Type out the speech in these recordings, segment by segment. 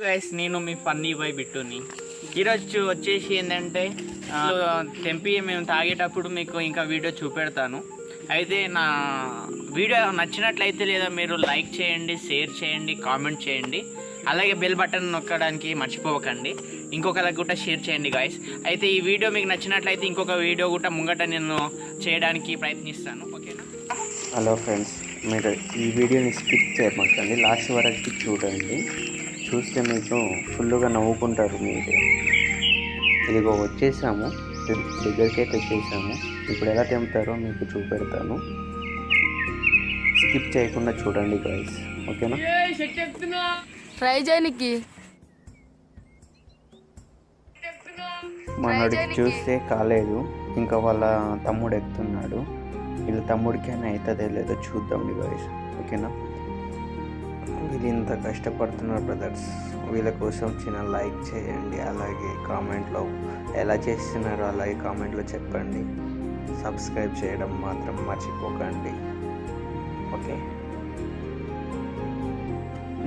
Guys నేను మీ funny bye బిట్టుని. ఈరోజు వచ్చేసి ఏంటంటే ఆ, తెంపి మేము తాగేటప్పుడు మీకు ఇంకా వీడియో చూపెడతాను. అయితే నా వీడియో నచ్చినట్లయితే లేదా మీరు లైక్ చేయండి షేర్ చేయండి కామెంట్ చేయండి. అలాగే బెల్ బటన్ నొక్కడానికి మర్చిపోకండి. ఇంకొకరికి కూడా షేర్ చేయండి గాయస్ అయితే ఈ వీడియో మీకు నచ్చినట్లయితే ఇంకొక వీడియో కూడా ముంగట నేను చేయడానికి ప్రయత్నిస్తాను ఓకేనా హలో ఫ్రెండ్స్ మీరు ఈ వీడియోని స్కిప్ చేయమాకండి లాస్ట్ వరకు చూడండి. చూస్తే మీకు ఫుల్గా నవ్వుకుంటారు మీరు. ఇదిగో వచ్చేసాము. దగ్గరికి అయితే వచ్చేసాము. ఇప్పుడు ఎలా తెంపుతారో మీకు చూపెడతాను. స్కిప్ చేయకుండా చూడండి గైస్. ఓకేనా? ట్రై చేయనికి. మనోడికి చూస్తే కాలేదు. ఇంకా వాళ్ళ తమ్ముడు ఎక్కుతున్నాడు. వీళ్ళ తమ్ముడికైనా అవుతుందో లేదో చూద్దాం గాయస్ ఓకేనా? వీళ్ళు ఇంత కష్టపడుతున్నారు బ్రదర్స్ వీళ్ళ కోసం చిన్న లైక్ చేయండి అలాగే కామెంట్లో ఎలా చేస్తున్నారో అలాగే కామెంట్లో చెప్పండి. సబ్స్క్రైబ్ చేయడం మాత్రం మర్చిపోకండి. ఓకే?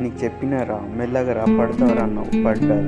నీకు చెప్పినారా? మెల్లగా రా పడతావరా? అన్నావు పడ్డారు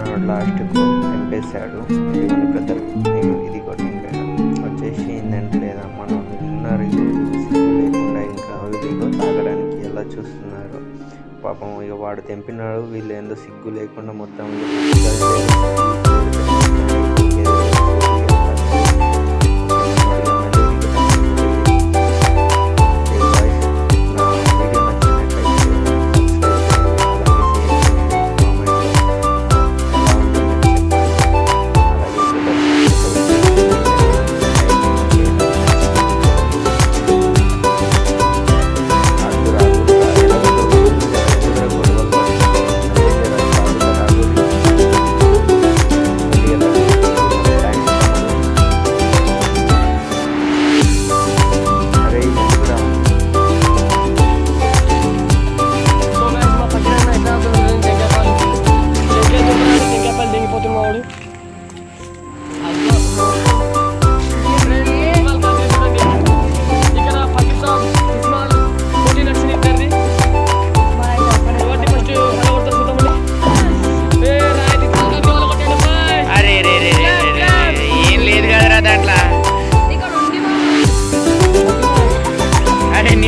మనోడు లాస్ట్కు చంపేశాడు. ఇదిగోండి బ్రదర్ ఇది కొట్టింటాడు వచ్చేసి ఏంటంటే లేదా మనం ఉన్నారు లేకుండా ఇంకా ఇదిగో తాగడానికి ఎలా చూస్తున్నారు? పాపం ఇక వాడు తెంపినాడు వీళ్ళు ఏందో సిగ్గు లేకుండా మొత్తం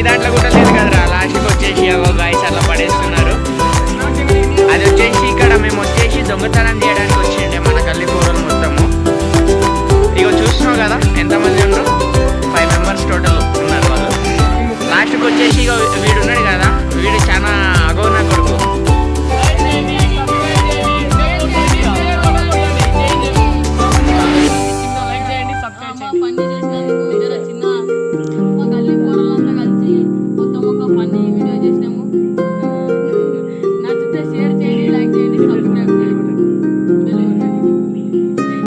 దాంట్లో కూడా లేదు కదరా. లాస్ట్కి వచ్చేసి గాయస్ అట్లా పడేస్తున్నారు. అది వచ్చేసి ఇక్కడ మేము వచ్చేసి దొంగతనం